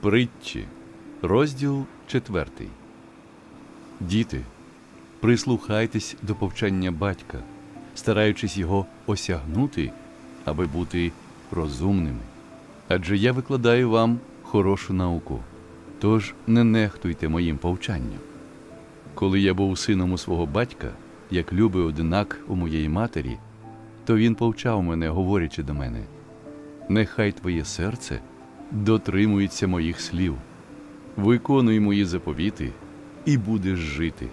Притчі, розділ четвертий. Діти, прислухайтесь до повчання батька, стараючись його осягнути, аби бути розумними. Адже я викладаю вам хорошу науку, тож не нехтуйте моїм повчанням. Коли я був сином у свого батька, як любий одинак у моєї матері, то він повчав мене, говорячи до мене: Нехай твоє серце дотримується моїх слів, виконуй мої заповіти і будеш жити.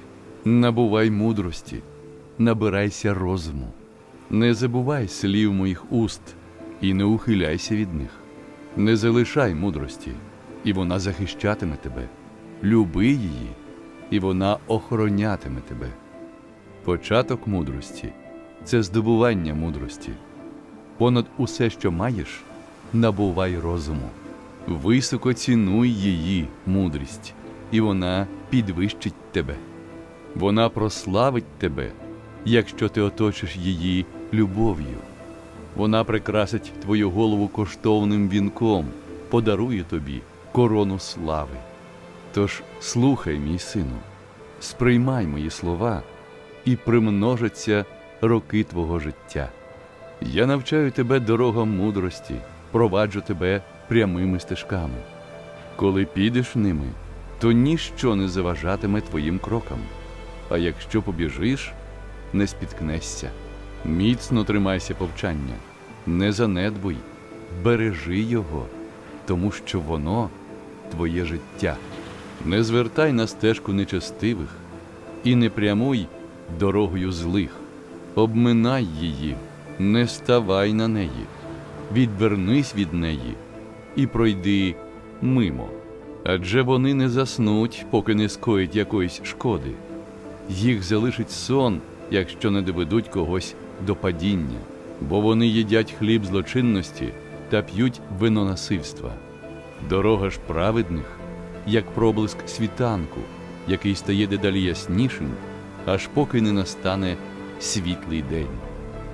Набувай мудрості, набирайся розуму, не забувай слів моїх уст і не ухиляйся від них. Не залишай мудрості, і вона захищатиме тебе. Люби її, і вона охоронятиме тебе. Початок мудрості це здобування мудрості. Понад усе, що маєш, набувай розуму. Високо цінуй її мудрість, і вона підвищить тебе. Вона прославить тебе, якщо ти оточиш її любов'ю. Вона прикрасить твою голову коштовним вінком, подарує тобі корону слави. Тож слухай, мій сину, сприймай мої слова, і примножаться роки твого життя. Я навчаю тебе дорогам мудрості, проваджу тебе прямими стежками. Коли підеш ними, то ніщо не заважатиме твоїм крокам, а якщо побіжиш, не спіткнешся. Міцно тримайся повчання, не занедбуй, бережи його, тому що воно твоє життя. Не звертай на стежку нечестивих і не прямуй дорогою злих. Обминай її, не ставай на неї, відвернись від неї і пройди мимо. Адже вони не заснуть, поки не скоїть якоїсь шкоди. Їх залишить сон, якщо не доведуть когось до падіння, бо вони їдять хліб злочинності та п'ють вино насильства. Дорога ж праведних, як проблиск світанку, який стає дедалі яснішим, аж поки не настане світлий день.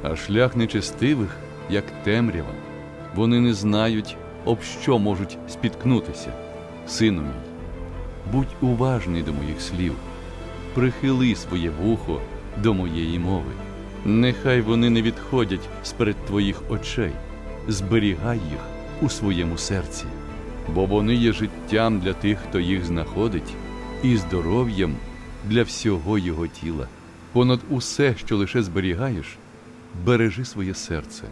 А шлях нечестивих, як темрява, вони не знають, об що можуть спіткнутися. Сину мій, будь уважний до моїх слів, прихили своє вухо до моєї мови. Нехай вони не відходять сперед твоїх очей, зберігай їх у своєму серці, бо вони є життям для тих, хто їх знаходить, і здоров'ям для всього його тіла. Понад усе, що лише зберігаєш, бережи своє серце,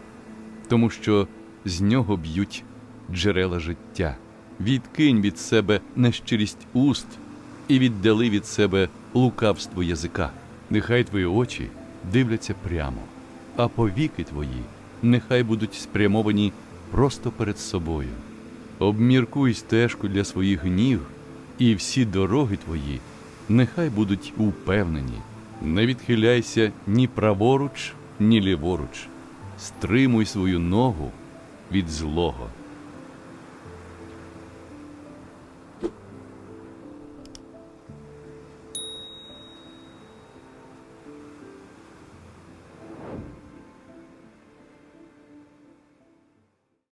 тому що з нього б'ють джерела життя. Відкинь від себе нещирість уст і віддали від себе лукавство язика. Нехай твої очі дивляться прямо, а повіки твої нехай будуть спрямовані просто перед собою. Обміркуй стежку для своїх ніг, і всі дороги твої нехай будуть упевнені. Не відхиляйся ні праворуч, ні ліворуч. Стримуй свою ногу від злого.